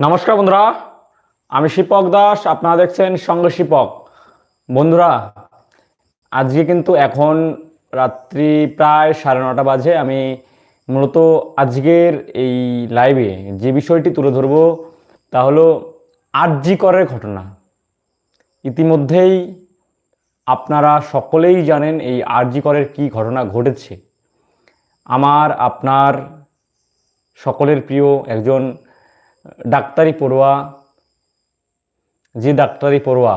নমস্কার বন্ধুরা, আমি শিপক দাস, আপনারা দেখছেন সঙ্গ শিপক। বন্ধুরা, আজকে কিন্তু এখন রাত্রি প্রায় সাড়ে নটা বাজে, আমি মূলত আজকের এই লাইভে যে বিষয়টি তুলে ধরবো, তা হলো আরজি করের ঘটনা। ইতিমধ্যেই আপনারা সকলেই জানেন এই আরজি করের কী ঘটনা ঘটেছে। আমার, আপনার, সকলের প্রিয় একজন ডাক্তারি পড়ুয়া যে ডাক্তারি পড়ুয়া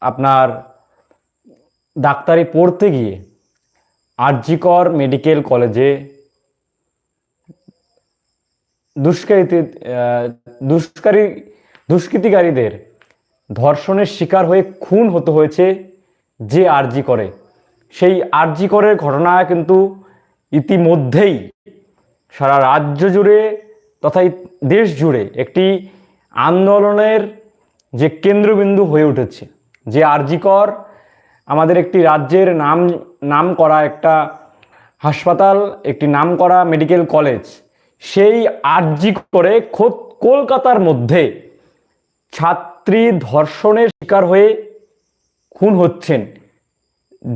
আপনার ডাক্তারি পড়তে গিয়ে আরজিকর মেডিকেল কলেজে দুষ্কৃতি দুষ্কারী, দুষ্কৃতিকারীদের ধর্ষণের শিকার হয়ে খুন হতে হয়েছে যে আরজি করে। সেই আরজি করের ঘটনা কিন্তু ইতিমধ্যেই সারা রাজ্য জুড়ে তথা দেশ জুড়ে একটি আন্দোলনের যে কেন্দ্রবিন্দু হয়ে উঠেছে, যে আরজিকর আমাদের একটি রাজ্যের নাম নাম করা একটা হাসপাতাল, একটি নাম করা মেডিকেল কলেজ, সেই আরজি করে খোদ কলকাতার মধ্যে ছাত্রী ধর্ষণের শিকার হয়ে খুন হচ্ছেন।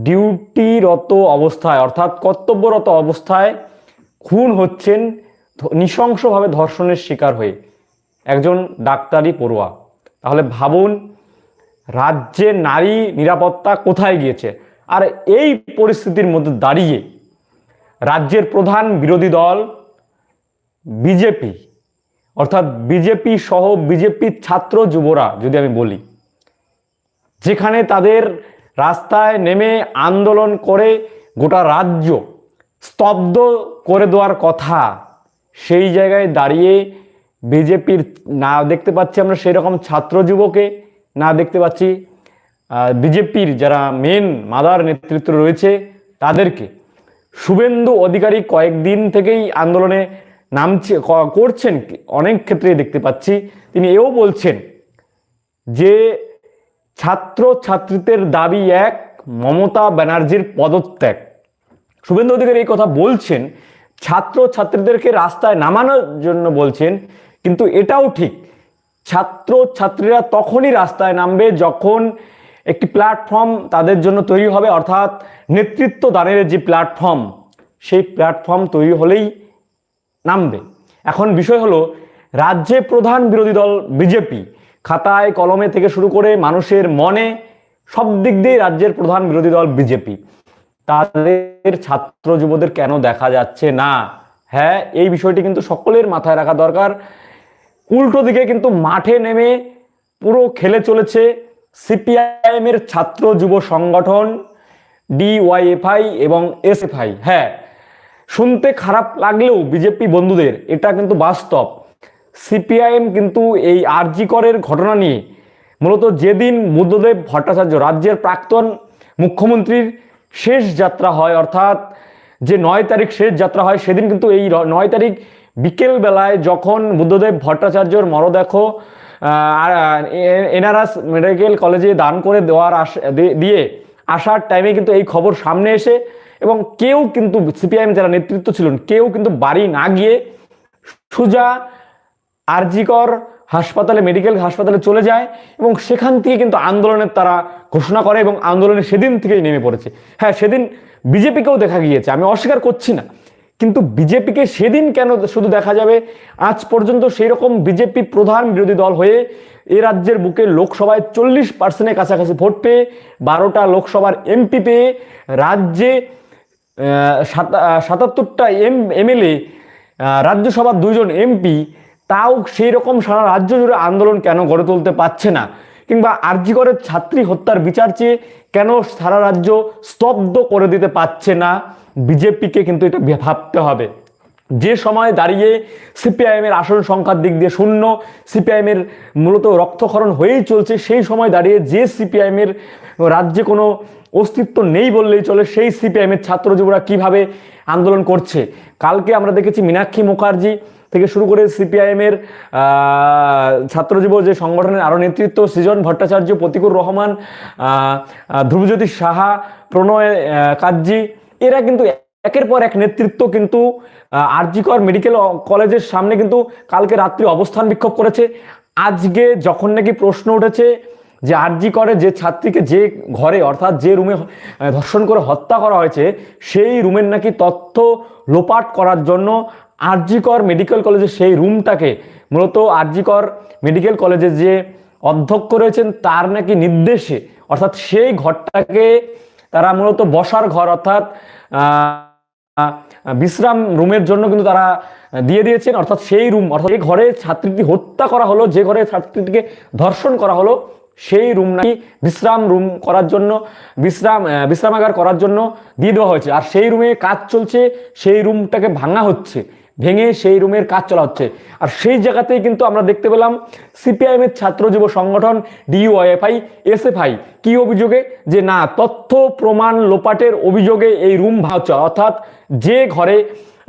ডিউটিরত অবস্থায়, অর্থাৎ কর্তব্যরত অবস্থায় খুন হচ্ছেন নৃশংসভাবে ধর্ষণের শিকার হয়ে একজন ডাক্তারি পড়ুয়া। তাহলে ভাবুন, রাজ্যে নারী নিরাপত্তা কোথায় গিয়েছে? আর এই পরিস্থিতির মধ্যে দাঁড়িয়ে রাজ্যের প্রধান বিরোধী দল বিজেপি, অর্থাৎ বিজেপি সহ বিজেপির ছাত্র যুবরা, যদি আমি বলি, যেখানে তাদের রাস্তায় নেমে আন্দোলন করে গোটা রাজ্য স্তব্ধ করে দেওয়ার কথা, সেই জায়গায় দাঁড়িয়ে বিজেপির না দেখতে পাচ্ছি আমরা সেই রকম ছাত্র যুবকে, না দেখতে পাচ্ছি বিজেপির যারা মেন মাদার নেতৃত্ব রয়েছে তাদেরকে। শুভেন্দু অধিকারী কয়েকদিন থেকেই আন্দোলনে নামছে করছেন, অনেক ক্ষেত্রেই দেখতে পাচ্ছি। তিনি এও বলছেন যে ছাত্র ছাত্রীদের দাবি এক, মমতা ব্যানার্জির পদত্যাগ। শুভেন্দু অধিকারী এই কথা বলছেন ছাত্র ছাত্রীদেরকে রাস্তায় নামানোর জন্য বলছেন, কিন্তু এটাও ঠিক। ছাত্র ছাত্রীরা তখনই রাস্তায় নামবে যখন একটি প্ল্যাটফর্ম তাদের জন্য তৈরি হবে, অর্থাৎ নেতৃত্ব দানের যে প্ল্যাটফর্ম, সেই প্ল্যাটফর্ম তৈরি হলেই নামবে। এখন বিষয় হলো, রাজ্যে প্রধান বিরোধী দল বিজেপি, খাতায় কলমে থেকে শুরু করে মানুষের মনে সব দিক দিয়ে রাজ্যের প্রধান বিরোধী দল বিজেপি। তাদের ছাত্র যুবদের কেন দেখা যাচ্ছে না? হ্যাঁ এই বিষয়টি কিন্তু সকলের মাথায় রাখা দরকার। উল্টো দিকে কিন্তু মাঠে নেমে পুরো খেলে চলেছে সিপিআইএম এর ছাত্র যুব সংগঠন, ডিওয়াইএফআই এবং এসএফআই। হ্যাঁ শুনতে খারাপ লাগলেও বিজেপি বন্ধুদের, এটা কিন্তু বাস্তব। সিপিআইএম কিন্তু এই আরজি করের ঘটনা নিয়ে মূলত যেদিন বুদ্ধদেব ভট্টাচার্য রাজ্যের প্রাক্তন মুখ্যমন্ত্রীর শেষ যাত্রা হয়, অর্থাৎ যে নয় তারিখ শেষ যাত্রা হয়, সেদিন কিন্তু এই নয় তারিখ বিকেল বেলায় যখন বুদ্ধদেব ভট্টাচার্যর মরদেহ এনআরএস মেডিকেল কলেজে দান করে দেওয়ার দিয়ে আসার টাইমে কিন্তু এই খবর সামনে এসে এবং কেউ কিন্তু সিপিআইএম যারা নেতৃত্ব ছিলেন, কেউ কিন্তু বাড়ি না গিয়ে সুজা আরজিকর হাসপাতালে, মেডিকেল হাসপাতালে চলে যায় এবং সেখান থেকে কিন্তু আন্দোলনের তারা ঘোষণা করে এবং আন্দোলনে সেদিন থেকেই নেমে পড়েছে। হ্যাঁ সেদিন বিজেপিকেও দেখা গিয়েছে, আমি অস্বীকার করছি না। কিন্তু বিজেপিকে সেদিন কেন শুধু দেখা যাবে? আজ পর্যন্ত সেই রকম বিজেপি প্রধান বিরোধী দল হয়ে এ রাজ্যের বুকে লোকসভায় চল্লিশ পার্সেন্টের কাছাকাছি ভোট পেয়ে বারোটা লোকসভার এমপি পেয়ে রাজ্যে সাতাত্তরটা এম, এমএলএ রাজ্যসভার দুইজন এমপি তাও সেই রকম সারা রাজ্য জুড়ে আন্দোলন কেন গড়ে তুলতে পারছে না? কিংবা আরজিগড়ের ছাত্রী হত্যার বিচার চেয়ে কেন সারা রাজ্য স্তব্ধ করে দিতে পারছে না? বিজেপিকে কিন্তু এটা ভাবতে হবে। যে সময় দাঁড়িয়ে সিপিআইএমের আসন সংখ্যার দিক দিয়ে শূন্য, সিপিআইএমের মূলত রক্তক্ষরণ হয়েই চলছে, সেই সময় দাঁড়িয়ে যে সিপিআইএমের রাজ্যে কোনো অস্তিত্ব নেই বললেই চলে, সেই সিপিআইএমের ছাত্র যুবরা কীভাবে আন্দোলন করছে? কালকে আমরা দেখেছি মীনাক্ষী মুখার্জি থেকে শুরু করে সিপিআইএম এর আহ, ছাত্র যুব যে সংগঠনের আরও নেতৃত্ব সৃজন ভট্টাচার্য প্রতিকুর রহমান ধ্রুবজ্যোতি সাহা প্রণয় কাজ্জি এরা কিন্তু একের পর এক নেতৃত্ব কিন্তু আরজিকর মেডিকেল কলেজের সামনে কিন্তু কালকে রাত্রি অবস্থান বিক্ষোভ করেছে। আজকে যখন নাকি প্রশ্ন উঠেছে যে আরজি করে যে ছাত্রীকে যে ঘরে অর্থাৎ যে রুমে ধর্ষণ করে হত্যা করা হয়েছে সেই রুমের নাকি তথ্য লোপাট করার জন্য আরজিকর মেডিকেল কলেজের সেই রুমটাকে মূলত আরজিকর মেডিকেল কলেজের যে অধ্যক্ষ রয়েছেন, তার নাকি নির্দেশে, অর্থাৎ সেই ঘরটাকে তারা মূলত বসার ঘর, অর্থাৎ বিশ্রাম রুমের জন্য কিন্তু তারা দিয়ে দিয়েছেন, অর্থাৎ সেই রুম অর্থাৎ এই ঘরে ছাত্রীটি হত্যা করা হলো, যে ঘরে ছাত্রীটিকে ধর্ষণ করা হলো, সেই রুম নাকি বিশ্রাম রুম করার জন্য, বিশ্রাম বিশ্রামাগার করার জন্য দিয়ে দেওয়া হয়েছে। আর সেই রুমে কাজ চলছে, সেই রুমটাকে ভাঙা হচ্ছে। ভেঙে সেই রুমের কাজ চলা হচ্ছে আর সেই জায়গাতেই কিন্তু আমরা দেখতে পেলাম সিপিআইএম এর ছাত্র যুব সংগঠন ডিইউএফআই এসএফআই কি অভিযোগে যে না, তথ্য প্রমাণ লোপাটের অভিযোগে এই রুম ভাউচার অর্থাৎ যে ঘরে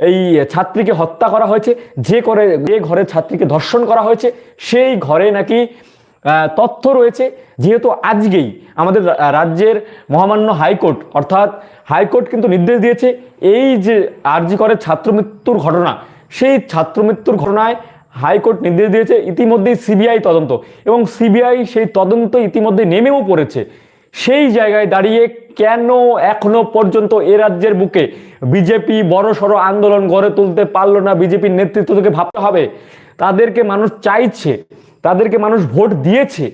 এই ছাত্রীকে হত্যা করা হয়েছে, যে করে যে ঘরে ছাত্রীকে ধর্ষণ করা হয়েছে, সেই ঘরে নাকি তথ্য রয়েছে যেহেতু আজকেই আমাদের রাজ্যের মহামান্য হাইকোর্ট, অর্থাৎ হাইকোর্ট কিন্তু নির্দেশ দিয়েছে এই যে আরজি করে ছাত্র মৃত্যুর ঘটনা, সেই ছাত্র মৃত্যুর ঘটনায় হাইকোর্ট নির্দেশ দিয়েছে, ইতিমধ্যেই সিবিআই তদন্ত এবং সিবিআই সেই তদন্ত ইতিমধ্যে নেমেও পড়েছে। সেই জায়গায় দাঁড়িয়ে কেন এখনও পর্যন্ত এ রাজ্যের বুকে বিজেপি বড় সড়ো আন্দোলন গড়ে তুলতে পারল না, বিজেপির নেতৃত্ব থেকে ভাবতে হবে? তাদেরকে মানুষ চাইছে তাদেরকে মানুষ ভোট দিয়েছে।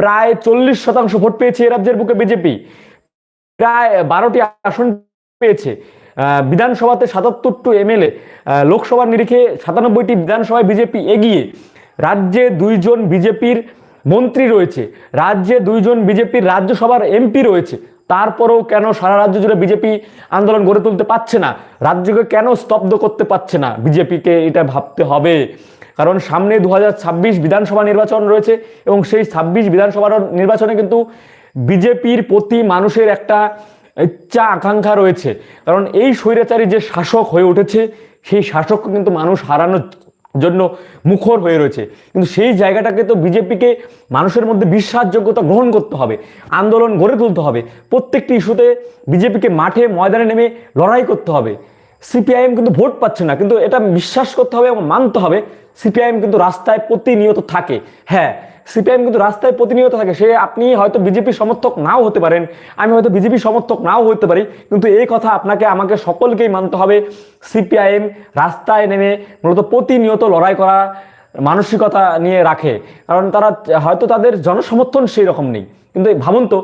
প্রায় চল্লিশ শতাংশ ভোট পেয়েছে এ রাজ্যের বুকে বিজেপি। প্রায় বারোটি আসন পেয়েছে। বিধানসভাতে সাতাত্তরটি এমএলএ লোকসভার নিরিখে সাতানব্বইটি বিধানসভায় বিজেপি এগিয়ে। রাজ্যে দুইজন বিজেপির মন্ত্রী রয়েছে। রাজ্যে দুইজন বিজেপির রাজ্যসভার এমপি রয়েছে। তারপরেও কেন সারা রাজ্য জুড়ে বিজেপি আন্দোলন গড়ে তুলতে পারছে না? রাজ্যকে কেন স্তব্ধ করতে পারছে না? বিজেপিকে এটা ভাবতে হবে। কারণ সামনে দু হাজার ছাব্বিশ বিধানসভা নির্বাচন রয়েছে এবং সেই ছাব্বিশ বিধানসভা নির্বাচনে কিন্তু বিজেপির প্রতি মানুষের একটা ইচ্ছা, আকাঙ্ক্ষা রয়েছে। কারণ এই স্বৈরাচারী যে শাসক হয়ে উঠেছে, সেই শাসককে কিন্তু মানুষ হারানোর জন্য মুখর হয়ে রয়েছে। কিন্তু সেই জায়গাটাকে তো বিজেপিকে মানুষের মধ্যে বিশ্বাসযোগ্যতা গ্রহণ করতে হবে, আন্দোলন গড়ে তুলতে হবে। প্রত্যেকটি ইস্যুতে বিজেপিকে মাঠে ময়দানে নেমে লড়াই করতে হবে। সিপিআইএম কিন্তু ভোট পাচ্ছে না, কিন্তু এটা বিশ্বাস করতে হবে এবং মানতে হবে, সিপিআইএম কিন্তু রাস্তায় প্রতিনিয়ত থাকে। হ্যাঁ সিপিআইএম কিন্তু রাস্তায় প্রতিনিয়ত থাকে, সে আপনি হয়তো বিজেপি সমর্থক নাও হতে পারেন, আমি হয়তো বিজেপি সমর্থক নাও হতে পারি, কিন্তু এই কথা আপনাকে, আমাকে সকলকেই মানতে হবে, সিপিআইএম রাস্তায় নেমে মূলত প্রতিনিয়ত লড়াই করা মানসিকতা নিয়ে রাখে, কারণ তারা হয়তো তাদের জনসমর্থন সেই রকম নেই। কিন্তু ভাবুন তো,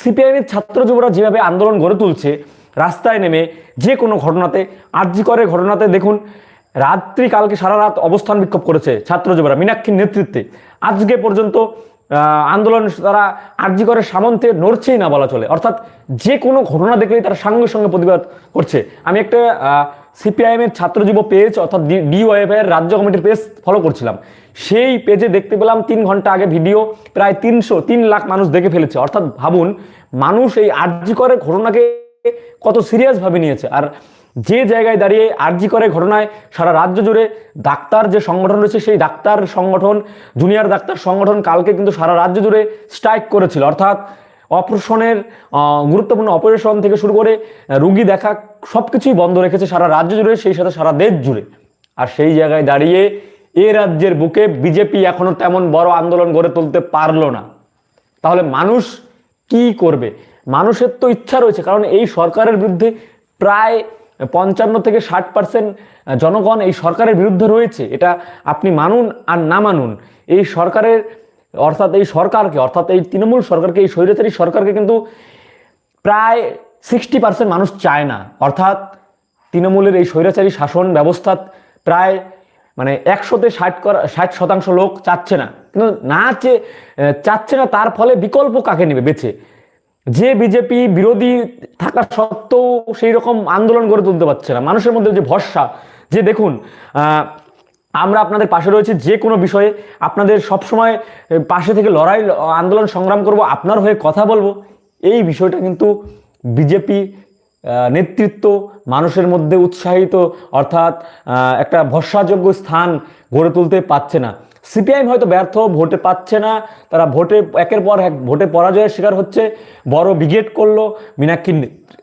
সিপিআইএমের ছাত্র যুবরা যেভাবে আন্দোলন গড়ে তুলছে রাস্তায় নেমে যে কোনো ঘটনাতে আর্জি করে ঘটনাতে দেখুন, রাত্রি কালকে সারা রাত অবস্থান বিক্ষোভ করেছে ছাত্র যুবরা, মীনাক্ষীর নেতৃত্বে। আজকে পর্যন্ত আন্দোলন তারা আর্জি করে সামন্তে নড়ছেই না বলা চলে। অর্থাৎ যে কোনো ঘটনা দেখলেই তারা সঙ্গে সঙ্গে প্রতিবাদ করছে। আমি একটা সিপিআইএম এর ছাত্র যুব পেজ অর্থাৎ ডিওএফ এর রাজ্য কমিটির পেজ ফলো করছিলাম। সেই পেজে দেখতে পেলাম তিন ঘণ্টা আগে ভিডিও, প্রায় তিনশো, তিন লাখ মানুষ দেখে ফেলেছে। অর্থাৎ ভাবুন, মানুষ এই আর্জি করে ঘটনাকে কত সিরিয়াস ভাবে নিয়েছে। আর যে জায়গায় দাঁড়িয়ে আরজি করে ঘটনায় সারা রাজ্য জুড়ে ডাক্তার যে সংগঠন রয়েছে, সেই ডাক্তার সংগঠন, জুনিয়র ডাক্তার সংগঠন কালকে কিন্তু সারা রাজ্য জুড়ে স্ট্রাইক করেছিল। অর্থাৎ অপারেশনের গুরুত্বপূর্ণ অপারেশন থেকে শুরু করে রুগী দেখা সব কিছুই বন্ধ রেখেছে সারা রাজ্য জুড়ে, সেই সাথে সারা দেশ জুড়ে। আর সেই জায়গায় দাঁড়িয়ে এ রাজ্যের বুকে বিজেপি এখনও তেমন বড় আন্দোলন গড়ে তুলতে পারল না। তাহলে মানুষ কি করবে? মানুষের তো ইচ্ছা রয়েছে কারণ এই সরকারের বিরুদ্ধে প্রায় পঞ্চান্ন থেকে ষাট পার্সেন্ট জনগণ এই সরকারের বিরুদ্ধে রয়েছে এটা আপনি মানুন আর না মানুন এই সরকারের অর্থাৎ এই সরকারকে অর্থাৎ এই তৃণমূল সরকারকে এই স্বৈরাচারী সরকারকে কিন্তু প্রায় সিক্সটি পার্সেন্ট মানুষ চায় না অর্থাৎ তৃণমূলের এই স্বৈরাচারী শাসন ব্যবস্থা প্রায় মানে একশোতে ষাট করা ষাট শতাংশ লোক চাচ্ছে না কিন্তু না চে আহ, চাচ্ছে না তার ফলে বিকল্প কাকে নেবে বেছে? যে বিজেপি বিরোধী থাকা সত্ত্বেও সেই রকম আন্দোলন গড়ে তুলতে পারছে না। মানুষের মধ্যে যে ভরসা, যে দেখুন আমরা আপনাদের পাশে রয়েছে, যে কোনো বিষয়ে আপনাদের সবসময় পাশে থেকে লড়াই, আন্দোলন সংগ্রাম করব, আপনার হয়ে কথা বলব। এই বিষয়টা কিন্তু বিজেপি নেতৃত্ব মানুষের মধ্যে উৎসাহিত, অর্থাৎ একটা ভরসাযোগ্য স্থান গড়ে তুলতে পারছে না। সিপিআইএম হয়তো ব্যর্থ, ভোটে পাচ্ছে না, তারা ভোটে, একের পর এক ভোটে পরাজয়ের শিকার হচ্ছে, বড় ব্রিগেড করল মীনাক্ষীর নে-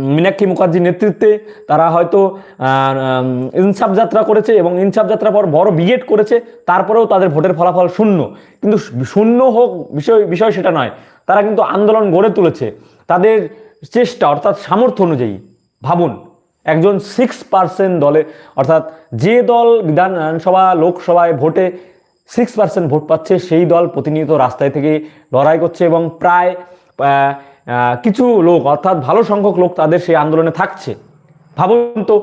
মীনাক্ষী মুখার্জির নেতৃত্বে, তারা হয়তো ইনসাফ যাত্রা করেছে এবং ইনসাফ যাত্রা পর বড় ব্রিগেড করেছে, তারপরেও তাদের ভোটের ফলাফল শূন্য। কিন্তু শূন্য হোক, বিষয় বিষয় সেটা নয়, তারা কিন্তু আন্দোলন গড়ে তুলেছে। তাদের চেষ্টা অর্থাৎ সামর্থ্য অনুযায়ী, ভাবুন। একজন সিক্স পার্সেন্ট দলে, অর্থাৎ যে দল বিধানসভা, লোকসভায় ভোটে সিক্স পার্সেন্ট ভোট পাচ্ছে, সেই দল প্রতিনিয়ত রাস্তায় থেকে লড়াই করছে এবং প্রায় কিছু লোক, অর্থাৎ ভালো সংখ্যক লোক তাদের সেই আন্দোলনে থাকছে। ভাবুন তো,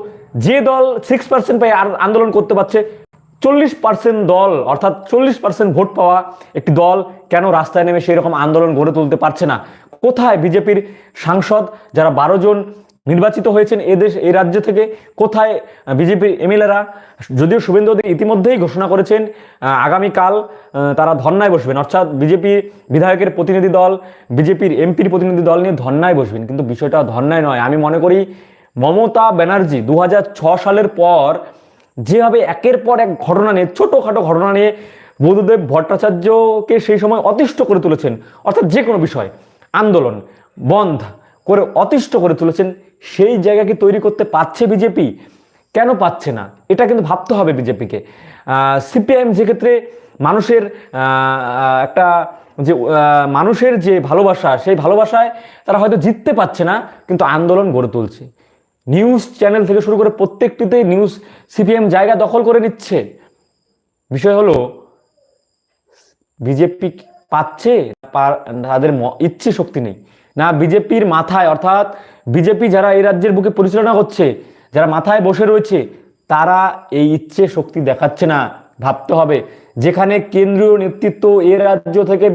যে দল সিক্স পার্সেন্ট পেয়ে আন্দোলন করতে পারছে, চল্লিশ পার্সেন্ট দল, অর্থাৎ চল্লিশ পার্সেন্ট ভোট পাওয়া একটি দল কেন রাস্তায় নেমে সেই রকম আন্দোলন গড়ে তুলতে পারছে না? কোথায় বিজেপির সাংসদ, যারা বারো জন নির্বাচিত হয়েছেন এদেশ এই রাজ্য থেকে। কোথায় বিজেপির এমএলএরা যদিও শুভেন্দু অধিকারী ইতিমধ্যেই ঘোষণা করেছেন আগামীকাল তারা ধর্নায় বসবেন। অর্থাৎ বিজেপি বিধায়কের প্রতিনিধি দল, বিজেপির এমপির প্রতিনিধি দল নিয়ে ধর্নায় বসবেন। কিন্তু বিষয়টা ধর্নায় নয়। আমি মনে করি মমতা ব্যানার্জি দু সালের পর যেভাবে একের পর এক ঘটনা নিয়ে, ছোটোখাটো ঘটনা নিয়ে বুধদেব ভট্টাচার্যকে সেই সময় অতিষ্ঠ করে তুলেছেন, অর্থাৎ যে কোনো বিষয়, আন্দোলন, বন্ধ। করে অতিষ্ঠ করে তুলেছেন, সেই জায়গা কি তৈরি করতে পারছে বিজেপি? কেন পাচ্ছে না? এটা কিন্তু ভাবতে হবে বিজেপিকে। সিপিআইএম যেক্ষেত্রে মানুষের একটা যে মানুষের যে ভালোবাসা, সেই ভালোবাসায় তারা হয়তো জিততে পারছে না, কিন্তু আন্দোলন গড়ে তুলছে। নিউজ চ্যানেল থেকে শুরু করে প্রত্যেকটিতেই নিউজ সিপিএম জায়গা দখল করে নিচ্ছে। বিষয় হলো, বিজেপি পাচ্ছে তাদের ইচ্ছে শক্তি নেই। না বিজেপির মাথায়, অর্থাৎ বিজেপি যারা এই রাজ্যের বুকে পরিচালনা করছে, যারা মাথায় বসে রয়েছে, তারা এই ইচ্ছে শক্তি দেখাচ্ছে না, ভাবতে হবে। যেখানে কেন্দ্রীয় নেতৃত্ব এ রাজ্য থেকে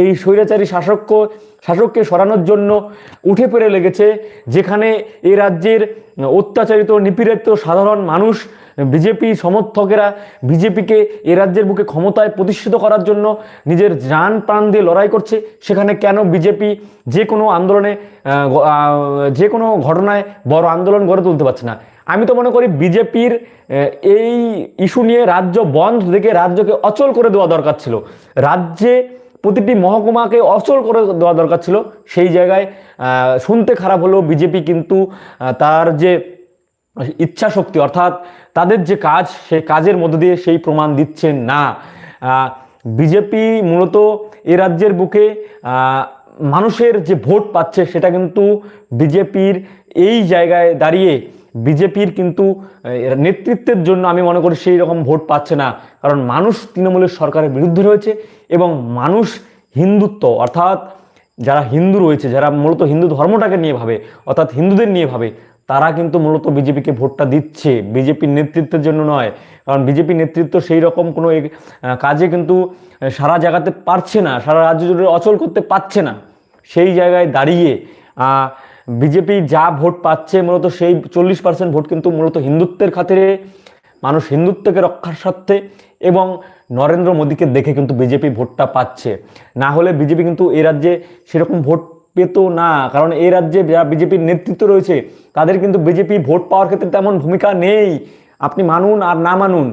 এই স্বৈরাচারী শাসক শাসককে সরানোর জন্য উঠে পড়ে লেগেছে, যেখানে এ রাজ্যের অত্যাচারিত, নিপীড়িত সাধারণ মানুষ বিজেপি সমর্থকেরা বিজেপিকে এ রাজ্যের বুকে ক্ষমতায় প্রতিষ্ঠিত করার জন্য নিজের যান প্রাণ দিয়ে লড়াই করছে। সেখানে কেন বিজেপি যে কোনো আন্দোলনে যে কোনো ঘটনায় বড় আন্দোলন গড়ে তুলতে পারছে না। আমি তো মনে করি বিজেপির এই ইস্যু নিয়ে রাজ্য বন্ধ থেকে রাজ্যকে অচল করে দেওয়া দরকার ছিল। রাজ্যে প্রতিটি মহকুমাকে অচল করে দেওয়া দরকার ছিল। সেই জায়গায় শুনতে খারাপ হলেও বিজেপি কিন্তু তার যে ইচ্ছা শক্তি অর্থাৎ তাদের যে কাজ সেই কাজের মধ্য দিয়ে সেই প্রমাণ দিচ্ছেন না। বিজেপি মূলত এ রাজ্যের বুকে মানুষের যে ভোট পাচ্ছে সেটা কিন্তু বিজেপির এই জায়গায় দাঁড়িয়ে, বিজেপির কিন্তু নেতৃত্বের জন্য আমি মনে করি সেই রকম ভোট পাচ্ছে না। কারণ মানুষ তৃণমূলের সরকারের বিরুদ্ধে রয়েছে এবং মানুষ হিন্দুত্ব, অর্থাৎ যারা হিন্দু রয়েছে, যারা মূলত হিন্দু ধর্মটাকে নিয়ে ভাবে, অর্থাৎ হিন্দুদের নিয়ে ভাবে তারা কিন্তু মূলত বিজেপিকে ভোটটা দিচ্ছে, বিজেপির নেতৃত্বের জন্য নয়। কারণ বিজেপি নেতৃত্ব সেই রকম কোনো কাজে কিন্তু সারা জায়গাতে পারছে না, সারা রাজ্য জুড়ে অচল করতে পারছে না। সেই জায়গায় দাঁড়িয়ে বিজেপি যা ভোট পাচ্ছে, মূলত সেই চল্লিশ পার্সেন্ট ভোট কিন্তু মূলত হিন্দুত্বের খাতিরে, মানুষ হিন্দুত্বকে রক্ষার স্বার্থে এবং নরেন্দ্র মোদীকে দেখে কিন্তু বিজেপি ভোটটা পাচ্ছে। না হলে বিজেপি কিন্তু এ রাজ্যে সেরকম ভোট পেত না। কারণ এই রাজ্যে যা বিজেপির নেতৃত্ব রয়েছে, তাদের কিন্তু বিজেপি ভোট পাওয়ার ক্ষেত্রে তেমন ভূমিকা নেই। আপনি মানুন আর না মানুন,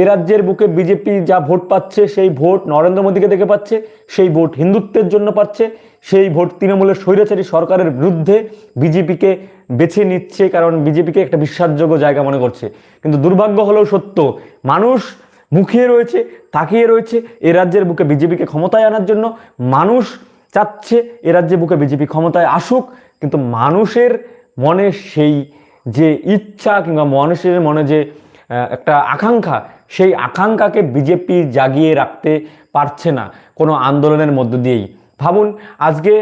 এ রাজ্যের বুকে বিজেপি যা ভোট পাচ্ছে, সেই ভোট নরেন্দ্র মোদীকে দেখে পাচ্ছে, সেই ভোট হিন্দুত্বের জন্য পাচ্ছে, সেই ভোট তৃণমূলের স্বৈরাচারী সরকারের বিরুদ্ধে বিজেপিকে বেছে নিচ্ছে, কারণ বিজেপিকে একটা বিশ্বাসযোগ্য জায়গা মনে করছে। কিন্তু দুর্ভাগ্য হলেও সত্য, মানুষ মুখিয়ে রয়েছে, তাকিয়ে রয়েছে, এ রাজ্যের বুকে বিজেপিকে ক্ষমতায় আনার জন্য, মানুষ চাচ্ছে, এ রাজ্যে বুকে বিজেপি ক্ষমতায় আসুক, কিন্তু মানুষের মনে সেই যে ইচ্ছা কিংবা মানুষের মনে যে একটা আকাঙ্ক্ষা, সেই আকাঙ্ক্ষাকে বিজেপি জাগিয়ে রাখতে পারছে না কোনো আন্দোলনের মধ্য দিয়েই। ভাবুন, আজকে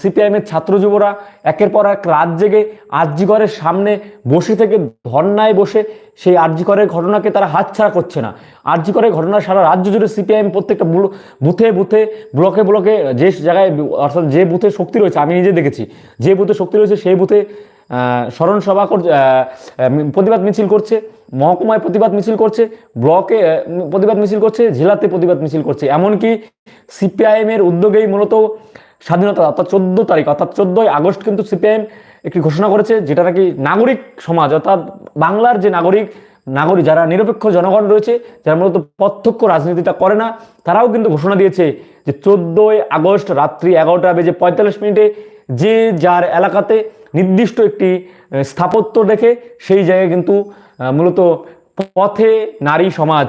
সিপিআইএমের ছাত্র যুবরা একের পর এক রাত জেগে আরজিকরের সামনে বসে থেকে ধর্নায় বসে সেই আরজিকরের ঘটনাকে তারা হাতছাড়া করছে না। আরজিকরের ঘটনা সারা রাজ্য জুড়ে সিপিআইএম প্রত্যেকটা বুথে বুথে, ব্লকে ব্লকে যে জায়গায় অর্থাৎ যে বুথে শক্তি রয়েছে, আমি নিজে দেখেছি, যে বুথে শক্তি রয়েছে সেই বুথে স্মরণ সভা প্রতিবাদ মিছিল করছে, মহকুমায় প্রতিবাদ মিছিল করছে, ব্লকে প্রতিবাদ মিছিল করছে, জেলাতে প্রতিবাদ মিছিল করছে। এমনকি সিপিআইএম এর উদ্যোগেই মূলত স্বাধীনতা অর্থাৎ চোদ্দ তারিখ, অর্থাৎ চোদ্দই আগস্ট কিন্তু সিপিআইএম একটি ঘোষণা করেছে, যেটা নাকি নাগরিক সমাজ, অর্থাৎ বাংলার যে নাগরিক নাগরিক যারা নিরপেক্ষ জনগণ রয়েছে, যারা মূলত প্রত্যক্ষ রাজনীতিটা করে না, তারাও কিন্তু ঘোষণা দিয়েছে যে চোদ্দই আগস্ট রাত্রি এগারোটা বেজে পঁয়তাল্লিশ মিনিটে যে যার এলাকাতে নির্দিষ্ট একটি স্থাপত্য দেখে সেই জায়গায় কিন্তু মূলত পথে নারী সমাজ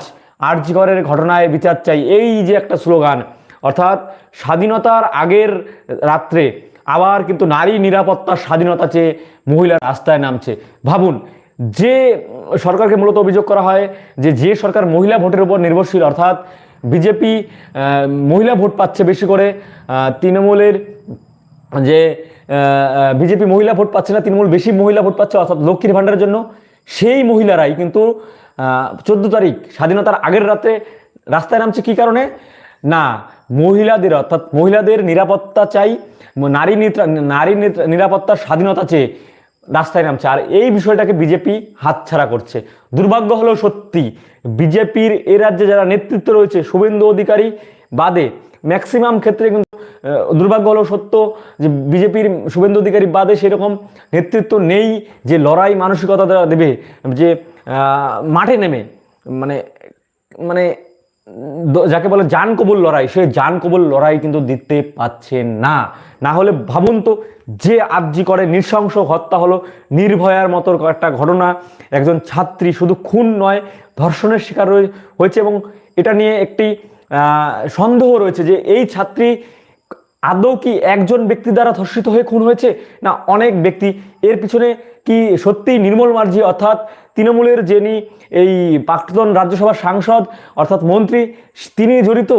আর্যগরের ঘটনায় বিচার চাই, এই যে একটা স্লোগান অর্থাৎ স্বাধীনতার আগের রাত্রে আবার কিন্তু নারী নিরাপত্তার স্বাধীনতা চেয়ে মহিলা রাস্তায় নামছে। ভাবুন, যে সরকারকে মূলত অভিযোগ করা হয় যে যে সরকার মহিলা ভোটের উপর নির্ভরশীল, অর্থাৎ বিজেপি মহিলা ভোট পাচ্ছে বেশি করে তৃণমূলের যে বিজেপি মহিলা ভোট পাচ্ছে না, তৃণমূল বেশি মহিলা ভোট পাচ্ছে, অর্থাৎ লক্ষ্মীর ভাণ্ডারের জন্য, সেই মহিলারাই কিন্তু চোদ্দ তারিখ স্বাধীনতার আগের রাতে রাস্তায় নামছে কি কারণে? না মহিলাদের, অর্থাৎ মহিলাদের নিরাপত্তা চাই, নারী নারী নিরাপত্তার স্বাধীনতা চেয়ে রাস্তায় নামছে। আর এই বিষয়টাকে বিজেপি হাতছাড়া করছে। দুর্ভাগ্য হলো সত্যি, বিজেপির এ রাজ্যে যারা নেতৃত্ব রয়েছে, শুভেন্দু অধিকারী বাদে ম্যাক্সিমাম ক্ষেত্রে কিন্তু দুর্ভাগ্য হলো সত্য যে বিজেপির শুভেন্দু অধিকারী বাদে সেরকম নেতৃত্ব নেই যে লড়াই মানসিকতা দেবে, যে মাঠে নেমে। মানে মানে যাকে বলে জান কবুল লড়াই, সে জান কবুল লড়াই কিন্তু দিতে পাচ্ছে না। না হলে ভাবুন তো, যে আর্জি করে নৃশংস হত্যা হলো, নির্ভয়ার মতো একটা ঘটনা, একজন ছাত্রী শুধু খুন নয়, ধর্ষণের শিকার হয়েছে এবং এটা নিয়ে একটি সন্দেহ রয়েছে যে এই ছাত্রী আদৌ কি একজন ব্যক্তি দ্বারা ধর্ষিত হয়ে খুন হয়েছে? না, অনেক ব্যক্তি। এর পিছনে কি সত্যিই নির্মল মার্জি অর্থাৎ তৃণমূলের যিনি এই প্রাক্তন রাজ্যসভার সাংসদ, অর্থাৎ মন্ত্রী, তিনি জড়িত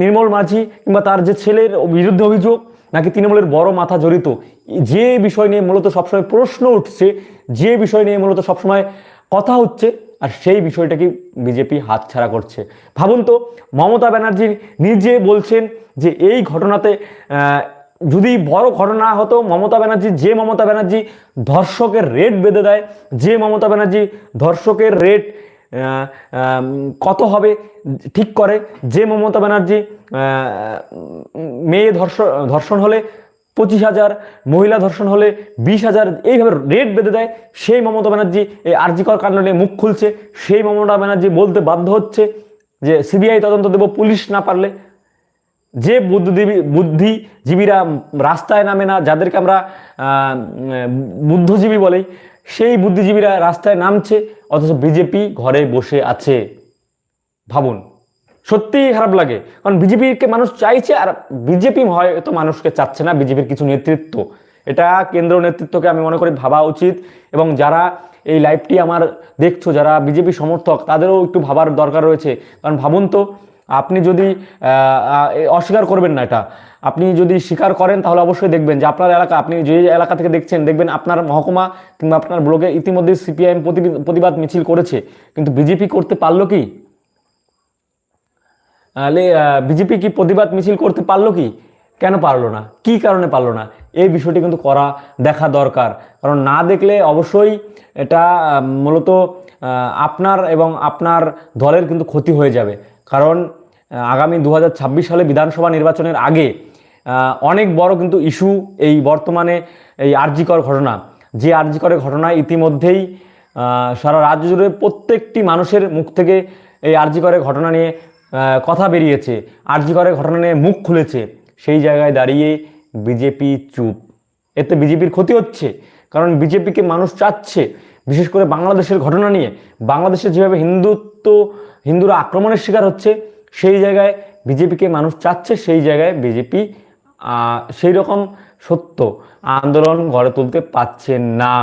নির্মল মাঝি কিংবা তার যে ছেলের বিরুদ্ধে অভিযোগ, নাকি তৃণমূলের বড় মাথা জড়িত, যে বিষয় নিয়ে মূলত সবসময় প্রশ্ন উঠছে, যে বিষয় নিয়ে মূলত সবসময় কথা হচ্ছে, আর সেই বিষয়টাকে বিজেপি হাতছাড়া করছে। ভাবুন তো, মমতা ব্যানার্জি নিজে বলছেন যে এই ঘটনাতে যদি বড় ঘটনা হতো, মমতা ব্যানার্জি, যে মমতা ব্যানার্জি ধর্ষকের রেট বেঁধে দেয়, যে মমতা ব্যানার্জি ধর্ষকের রেট কত হবে ঠিক করে, যে মমতা ব্যানার্জি মেয়ে ধর্ষণ ধর্ষণ হলে পঁচিশ হাজার, মহিলা ধর্ষণ হলে বিশ হাজার, এইভাবে রেট বেঁধে দেয়, সেই মমতা ব্যানার্জি এই আর্জিকর কাণ্ড নিয়ে মুখ খুলছে, সেই মমতা ব্যানার্জি বলতে বাধ্য হচ্ছে যে সিবিআই তদন্ত দেব, পুলিশ না পারলে যে বুদ্ধিজীবী, বুদ্ধিজীবীরা রাস্তায় নামে না, যাদেরকে আমরা বুদ্ধজীবী বলি, সেই বুদ্ধিজীবীরা রাস্তায় নামছে, অথচ বিজেপি ঘরে বসে আছে। ভাবুন, সত্যিই খারাপ লাগে। কারণ বিজেপিকে মানুষ চাইছে, আর বিজেপি হয়তো মানুষকে চাচ্ছে না, বিজেপির কিছু নেতৃত্ব। এটা কেন্দ্র নেতৃত্বকে আমি মনে করি ভাবা উচিত, এবং যারা এই লাইভটি আমার দেখছ, যারা বিজেপি সমর্থক, তাদেরও একটু ভাবার দরকার রয়েছে। কারণ ভাবুন তো আপনি যদি অস্বীকার করবেন না এটা। আপনি যদি স্বীকার করেন তাহলে অবশ্যই দেখবেন যে আপনার এলাকা, আপনি যে এলাকা থেকে দেখছেন, দেখবেন আপনার মহকুমা কিংবা আপনার ব্লকে ইতিমধ্যে সিপিআইএম প্রতিবাদ মিছিল করেছে। কিন্তু বিজেপি করতে পারল কি? বিজেপি কি প্রতিবাদ মিছিল করতে পারল কি? কেন পারল না? কি কারণে পারল না? এই বিষয়টি কিন্তু করা, দেখা দরকার। কারণ না দেখলে অবশ্যই এটা মূলত আপনার এবং আপনার দলের কিন্তু ক্ষতি হয়ে যাবে। কারণ আগামী দু হাজার ছাব্বিশ সালে বিধানসভা নির্বাচনের আগে অনেক বড় কিন্তু ইস্যু এই বর্তমানে এই আরজিকর ঘটনা। যে আরজিকরের ঘটনায় ইতিমধ্যেই সারা রাজ্য জুড়ে প্রত্যেকটি মানুষের মুখ থেকে এই আরজিকরের ঘটনা নিয়ে কথা বেরিয়েছে। আরজিকরের ঘটনা নিয়ে মুখ খুলেছে। সেই জায়গায় দাঁড়িয়ে বিজেপি চুপ। এতে বিজেপির ক্ষতি হচ্ছে। কারণ বিজেপিকে মানুষ চাচ্ছে, বিশেষ করে বাংলাদেশের ঘটনা নিয়ে। বাংলাদেশে যেভাবে হিন্দুত্ব, হিন্দুরা আক্রমণের শিকার হচ্ছে সেই জায়গায় বিজেপিকে মানুষ চাচ্ছে, সেই জায়গায় বিজেপি সেই রকম সত্য আন্দোলন গড়ে তুলতে পারছে না।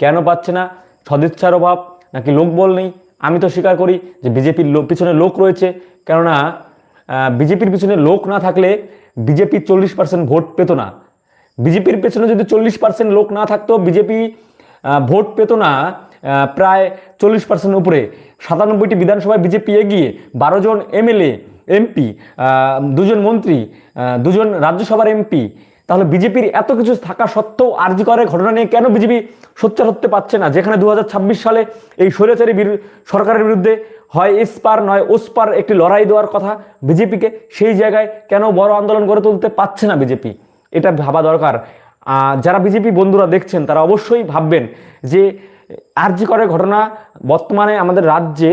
কেন পাচ্ছে না? সদিচ্ছার অভাব, নাকি লোকবল নেই? আমি তো স্বীকার করি যে বিজেপির লোক পিছনে লোক রয়েছে। কেননা বিজেপির পিছনে লোক না থাকলে বিজেপি চল্লিশ পার্সেন্ট ভোট পেত না। বিজেপির পেছনে যদি চল্লিশ পার্সেন্ট লোক না থাকতো, বিজেপি ভোট পেত না প্রায় চল্লিশ পার্সেন্ট উপরে। সাতানব্বইটি বিধানসভায় বিজেপি এগিয়ে বারো জন এমএলএ, এমপি দুজন মন্ত্রী দুজন রাজ্যসভার এমপি। তাহলে বিজেপির এত কিছু থাকা সত্ত্বেও আরজি করে ঘটনা নিয়ে কেন বিজেপি সোচ্চার হতে পারছে না? যেখানে দু হাজার ছাব্বিশ সালে এই স্বৈরাচারী বিরু- সরকারের বিরুদ্ধে হয় এসপার নয় ওসপার একটি লড়াই দেওয়ার কথা বিজেপিকে, সেই জায়গায় কেন বড় আন্দোলন গড়ে তুলতে পারছে না বিজেপি? এটা ভাবা দরকার। যারা বিজেপি বন্ধুরা দেখছেন, তারা অবশ্যই ভাববেন যে আরজি করে ঘটনা বর্তমানে আমাদের রাজ্যে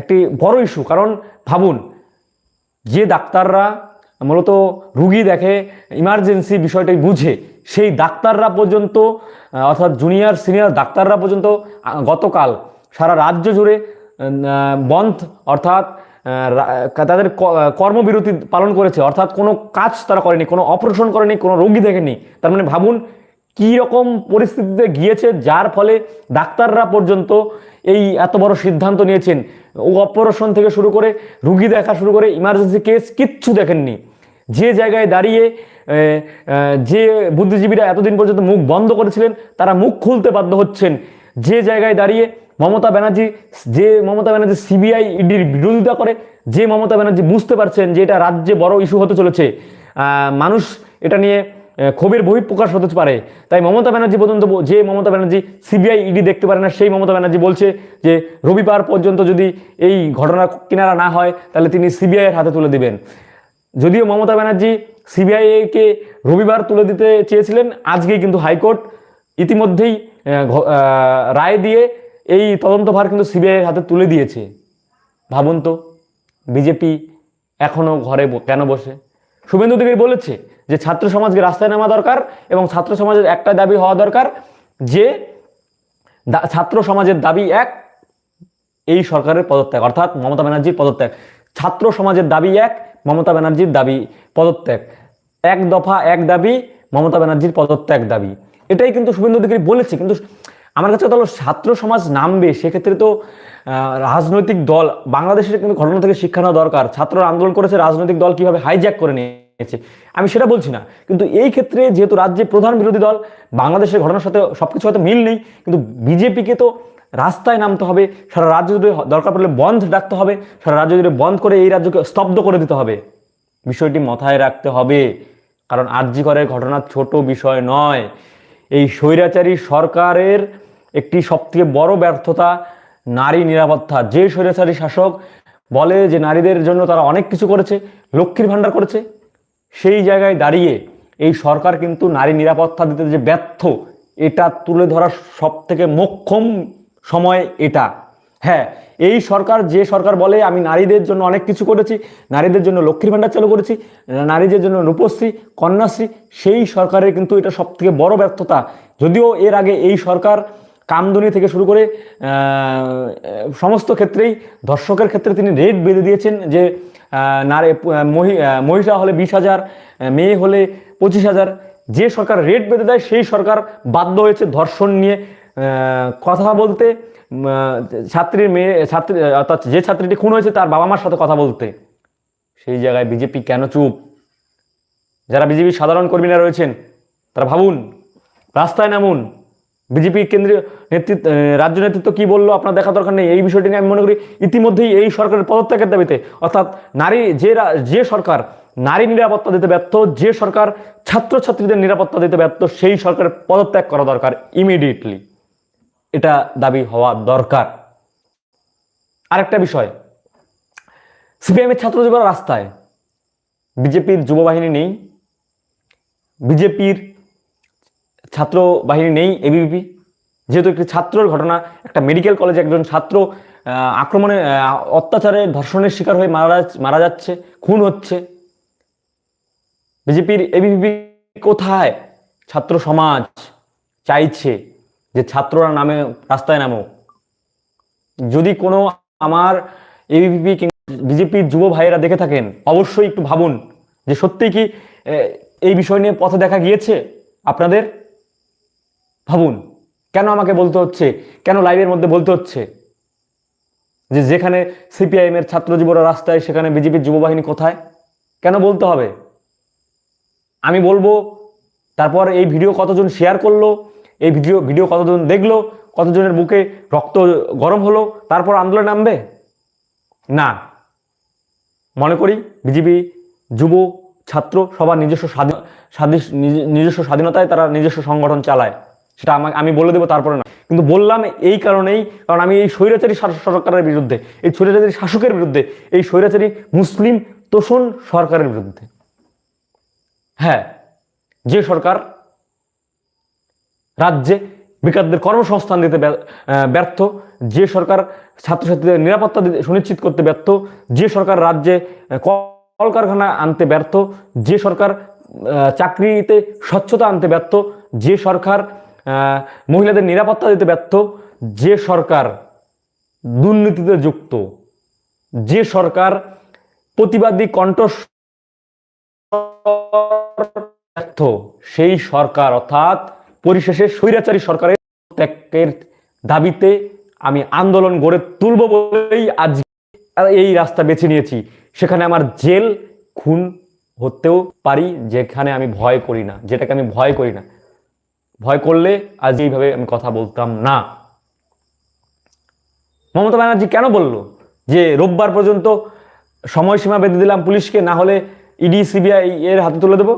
একটি বড় ইস্যু কারণ ভাবুন, যে ডাক্তাররা মূলত রুগী দেখে ইমার্জেন্সি বিষয়টাই বুঝে, সেই ডাক্তাররা পর্যন্ত অর্থাৎ জুনিয়র সিনিয়র ডাক্তাররা পর্যন্ত গতকাল সারা রাজ্য জুড়ে বন্ধ, অর্থাৎ তাদের কর্মবিরতি পালন করেছে। অর্থাৎ কোনো কাজ তারা করেনি, কোনো অপারেশন করেনি, কোনো রোগী দেখেনি। তার মানে ভাবুন কী রকম পরিস্থিতিতে গিয়েছে যার ফলে ডাক্তাররা পর্যন্ত এই এত বড় সিদ্ধান্ত নিয়েছেন। ও অপারেশন থেকে শুরু করে, রুগী দেখা শুরু করে ইমার্জেন্সি কেস কিচ্ছু দেখেননি। যে জায়গায় দাঁড়িয়ে যে বুদ্ধিজীবীরা এতদিন পর্যন্ত মুখ বন্ধ করেছিলেন, তারা মুখ খুলতে বাধ্য হচ্ছেন। যে জায়গায় দাঁড়িয়ে মমতা ব্যানার্জি, যে মমতা ব্যানার্জি সিবিআই ইডির বিরোধিতা করে, যে মমতা ব্যানার্জি বুঝতে পারছেন যে এটা রাজ্যে বড় ইস্যু হতে চলেছে। মানুষ এটা নিয়ে ক্ষোভের বহিঃপ্রকাশ হতে পারে। তাই মমতা ব্যানার্জি পর্যন্ত যে মমতা ব্যানার্জি, সিবিআই ইডি দেখতে পারে না, সেই মমতা ব্যানার্জি বলছে যে, রবিবার পর্যন্ত যদি এই ঘটনা কিনারা না হয়, তাহলে তিনি সিবিআইয়ের হাতে তুলে দিবেন। যদিও মমতা ব্যানার্জি সিবিআইকে রবিবার তুলে দিতে চেয়েছিলেন, আজকেই কিন্তু হাইকোর্ট ইতিমধ্যেই রায় দিয়ে এই তদন্তভার কিন্তু সিবিআইয়ের হাতে তুলে দিয়েছে। ভাবুন তো, বিজেপি এখনও ঘরে কেন বসে? শুভেন্দু অধিকারী বলেছে যে ছাত্র সমাজকে রাস্তায় নামা দরকার এবং ছাত্র সমাজের একটা দাবি হওয়া দরকার যে ছাত্র সমাজের দাবি এক, এই সরকারের পদত্যাগ, অর্থাৎ মমতা ব্যানার্জির পদত্যাগ। ছাত্র সমাজের দাবি এক, মমতা ব্যানার্জির দাবি পদত্যাগ। এক দফা, এক দাবি, মমতা ব্যানার্জির পদত্যাগ দাবি। এটাই কিন্তু শুভেন্দু অধিকারী বলেছে, কিন্তু আমার কাছে কথা হলো ছাত্র সমাজ নামবে, সেক্ষেত্রে তো রাজনৈতিক দল, বাংলাদেশের কিন্তু ঘটনা থেকে শিক্ষা দরকার। ছাত্ররা আন্দোলন করেছে, রাজনৈতিক দল কীভাবে হাইজ্যাক করে নিয়েছে আমি সেটা বলছি না, কিন্তু এই ক্ষেত্রে যেহেতু রাজ্যে প্রধান বিরোধী দল, বাংলাদেশের ঘটনার সাথে সবকিছু হয়তো মিল নেই, কিন্তু বিজেপিকে তো রাস্তায় নামতে হবে, সারা রাজ্য জুড়ে দরকার পড়লে বন্ধ ডাকতে হবে, সারা রাজ্য জুড়ে বন্ধ করে এই রাজ্যকে স্তব্ধ করে দিতে হবে। বিষয়টি মাথায় রাখতে হবে, কারণ আরজি করের ঘটনা ছোট বিষয় নয়। এই স্বৈরাচারী সরকারের একটি সবথেকে বড় ব্যর্থতা নারী নিরাপত্তা। যে স্বৈরাচারী শাসক বলে যে নারীদের জন্য তারা অনেক কিছু করেছে, লক্ষ্মীর ভাণ্ডার করেছে সেই জায়গায় দাঁড়িয়ে এই সরকার কিন্তু নারী নিরাপত্তা দিতে যে ব্যর্থ, এটা তুলে ধরার সব থেকে মোক্ষম সময় এটা। হ্যাঁ এই সরকার, যে সরকার বলে আমি নারীদের জন্য অনেক কিছু করেছি, নারীদের জন্য লক্ষ্মীর ভাণ্ডার চালু করেছি, নারীদের জন্য রূপশ্রী, কন্যাশ্রী, সেই সরকারের কিন্তু এটা সব থেকে বড় ব্যর্থতা। যদিও এর আগে এই সরকার কামদুনি থেকে শুরু করে সমস্ত ক্ষেত্রেই দর্শকের ক্ষেত্রে তিনি রেট বেঁধে দিয়েছেন যে নারী মহিলা হলে বিশ হাজার মেয়ে হলে পঁচিশ হাজার। যে সরকার রেট বেঁধে দেয়, সেই সরকার বাধ্য হয়েছে ধর্ষণ নিয়ে কথা বলতে। ছাত্রীর মেয়ে, ছাত্রী, অর্থাৎ যে ছাত্রীটি খুন হয়েছে, তার বাবা মার সাথে কথা বলতে। সেই জায়গায় বিজেপি কেন চুপ? যারা বিজেপির সাধারণ কর্মীরা রয়েছেন, তারা ভাবুন, রাস্তায় নামুন। বিজেপি কেন্দ্রীয় নেতৃত্ব রাজ্য নেতৃত্ব কি বলল? আপনার দেখা দরকার নেই। এই বিষয়টি নিয়ে আমি মনে করি ইতিমধ্যেই এই সরকারের পদত্যাগের দাবিতে, অর্থাৎ নারী যে যে সরকার নারী নিরাপত্তা দিতে ব্যর্থ, যে সরকার ছাত্রছাত্রীদের নিরাপত্তা দিতে ব্যর্থ, সেই সরকারের পদত্যাগ করা দরকার ইমিডিয়েটলি এটা দাবি হওয়া দরকার। আরেকটা বিষয়, সিপিএমের ছাত্র যুবরা রাস্তায় বিজেপির যুব বাহিনী নেই। বিজেপির ছাত্র বাহিনী নেই এবিপি যেহেতু একটি ছাত্রর ঘটনা, একটা মেডিকেল কলেজে একজন ছাত্র আক্রমণে অত্যাচারে, ধর্ষণের শিকার হয়ে মারা মারা যাচ্ছে, খুন হচ্ছে। বিজেপির এবিপি কোথায়? ছাত্র সমাজ চাইছে যে ছাত্ররা নামে, রাস্তায় নামো যদি কোনো আমার এবিপি বিজেপির যুব ভাইয়েরা দেখে থাকেন, অবশ্যই একটু ভাবুন যে সত্যিই কি এই বিষয় নিয়ে পথে দেখা গিয়েছে আপনাদের? ভাবুন, কেন আমাকে বলতে হচ্ছে? কেন লাইভের মধ্যে বলতে হচ্ছে? যে যেখানে সিপিআইএম এর ছাত্র যুবরা রাস্তায়, সেখানে বিজেপির যুব বাহিনী কোথায়? কেন বলতে হবে? আমি বলব, তারপর এই ভিডিও কতজন শেয়ার করল, এই ভিডিও ভিডিও কতজন দেখল, কতজনের বুকে রক্ত গরম হলো, তারপর আন্দোলন নামবে? না। মনে করি বিজেপি যুব ছাত্র সবার নিজস্ব স্বাধীন স্বাধী- নিজস্ব স্বাধীনতায় তারা নিজস্ব সংগঠন চালায়। সেটা আমাকে, আমি বলে দেবো তারপরে না। কিন্তু বললাম এই কারণেই, কারণ আমি এই স্বৈরাচারী সরকারের বিরুদ্ধে, এই স্বৈরাচারী শাসকের বিরুদ্ধে, এই স্বৈরাচারী মুসলিম তোষণ সরকারের বিরুদ্ধে। হ্যাঁ যে সরকার রাজ্যে বেকারদের কর্মসংস্থান দিতে ব্য- ব্যর্থ, যে সরকার ছাত্রছাত্রীদের নিরাপত্তা দিতে সুনিশ্চিত করতে ব্যর্থ, যে সরকার রাজ্যে কলকারখানা আনতে ব্যর্থ, যে সরকার চাকরিতে স্বচ্ছতা আনতে ব্যর্থ, যে সরকার মহিলাদের নিরাপত্তা দিতে ব্যর্থ, যে সরকার দুর্নীতিতে যুক্ত, যে সরকার প্রতিবাদী কণ্ঠ ব্যর্থ, সেই সরকার অর্থাৎ পরিশেষে স্বৈরাচারী সরকারের ত্যাগের দাবিতে আমি আন্দোলন গড়ে তুলব বলেই আজ এই রাস্তা বেছে নিয়েছি। সেখানে আমার জেল, খুন হতেও পারি, যেখানে আমি ভয় করি না, যেটাকে আমি ভয় করি না। ভয় করলে আজ এইভাবে আমি কথা বলতাম না। মমতা ব্যানার্জি কেন বলল যে রোববার পর্যন্ত সময়সীমা বেঁধে দিলাম পুলিশকে, না হলে ইডি, সিবিআই এর হাতে তুলে দেবো?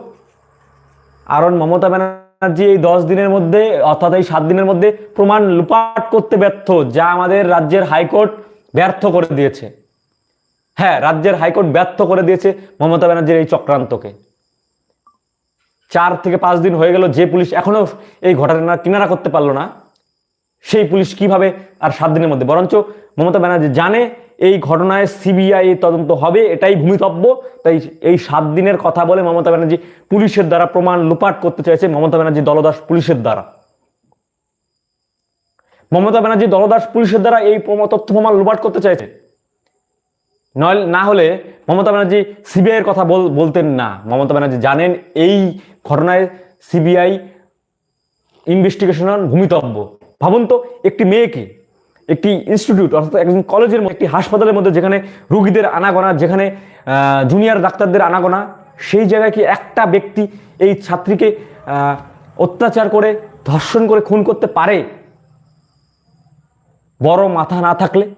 কারণ মমতা ব্যানার্জি এই দশ দিনের মধ্যে, অর্থাৎ এই সাত দিনের মধ্যে প্রমাণ লুপাট করতে ব্যর্থ, যা আমাদের রাজ্যের হাইকোর্ট ব্যর্থ করে দিয়েছে। হ্যাঁ রাজ্যের হাইকোর্ট ব্যর্থ করে দিয়েছে মমতা ব্যানার্জির এই চক্রান্তকে। চার থেকে পাঁচ দিন হয়ে গেল যে পুলিশ এখনও এই ঘটনা কিনারা করতে পারল না, সেই পুলিশ কীভাবে আর সাত দিনের মধ্যে? বরঞ্চ মমতা ব্যানার্জি জানে এই ঘটনায় সিবিআই তদন্ত হবে, এটাই ভূমিতব্য। তাই এই সাত দিনের কথা বলে মমতা ব্যানার্জি পুলিশের দ্বারা প্রমাণ লুপাট করতে চাইছে মমতা ব্যানার্জি দলদাস পুলিশের দ্বারা। মমতা ব্যানার্জি দলদাস পুলিশের দ্বারা এই তথ্য প্রমাণ লুপাট করতে চাইছে নয় না হলে মমতা ব্যানার্জি সিবিআইয়ের কথা বল- বলতেন না। মমতা ব্যানার্জি জানেন এই ঘটনায় সিবিআই ইনভেস্টিগেশন ভূমিতব্য ভাবুন তো, একটি মেয়েকে, একটি ইনস্টিটিউট অর্থাৎ একজন কলেজের একটি হাসপাতালের মধ্যে, যেখানে রুগীদের আনাগোনা, যেখানে জুনিয়র ডাক্তারদের আনাগোনা, সেই জায়গায় কি একটা ব্যক্তি এই ছাত্রীকে অত্যাচার করে, ধর্ষণ করে, খুন করতে পারে? বড় মাথা না থাকলে?